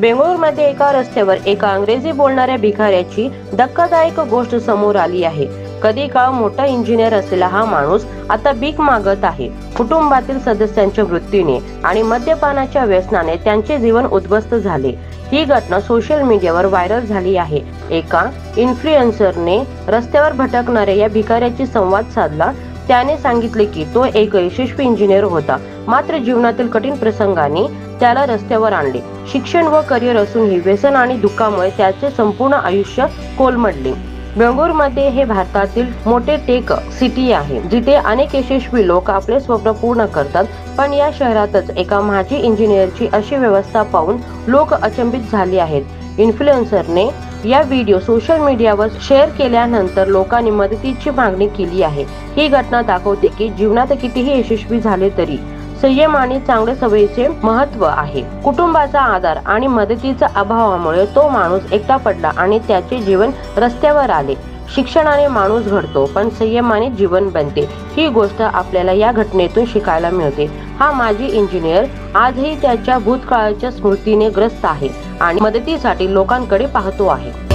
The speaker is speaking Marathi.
बेंगळूरमध्ये एका रस्त्यावर एका अंग्रेजी बोलणाऱ्या भिकाऱ्याची धक्कादायक गोष्ट समोर आली आहे. कधी काळ मोठा इंजिनियर असलेला हा माणूस आता भीक मागत आहे. कुटुंबातील सदस्यांच्या मृत्यूने आणि मद्यपानाच्या व्यसनाने त्यांचे जीवन उद्ध्वस्त झाले. ही घटना सोशल मीडियावर व्हायरल झाली आहे. एका इन्फ्लुएन्सरने रस्त्यावर भटकणाऱ्या या भिकाऱ्याची संवाद साधला त्याने सांगितले की तो एक यशस्वी इंजिनियर होता. मात्र जीवनातील कठीण प्रसंगाने त्याला रस्त्यावर आणले. शिक्षण व करिअर असूनही व्यसन आणि दुःखामुळे त्याचे संपूर्ण आयुष्य कोलमडले. बेंगळूरमध्ये हे भारतातील मोठे टेक सिटी आहे जिथे अनेक यशस्वी लोक आपले स्वप्न पूर्ण करतात. पण या शहरातच एका माजी इंजिनियरची अशी व्यवस्था पाहून लोक अचंबित झाले आहेत. इन्फ्लुएन्सरने या व्हिडिओ सोशल मीडियावर शेअर केल्यानंतर लोकांनी मदतीची मागणी केली आहे. ही घटना दाखवते की जीवनात कितीही यशस्वी झाले तरी संयम आणि चांगल्या सवयीचे महत्त्व आहे. कुटुंबाचा आधार आणि मदतीच्या अभावामुळे तो माणूस एकटा पडला आणि त्याचे जीवन रस्त्यावर आले. शिक्षणाने माणूस घडतो पण संयमाने जीवन बनते. ही गोष्ट आपल्याला या घटनेतून शिकायला मिळते. हा माजी इंजिनियर आजही त्याच्या भूतकाळाच्या स्मृतीने ग्रस्त आहे आणि मदतीसाठी लोकांकडे पाहतो आहे.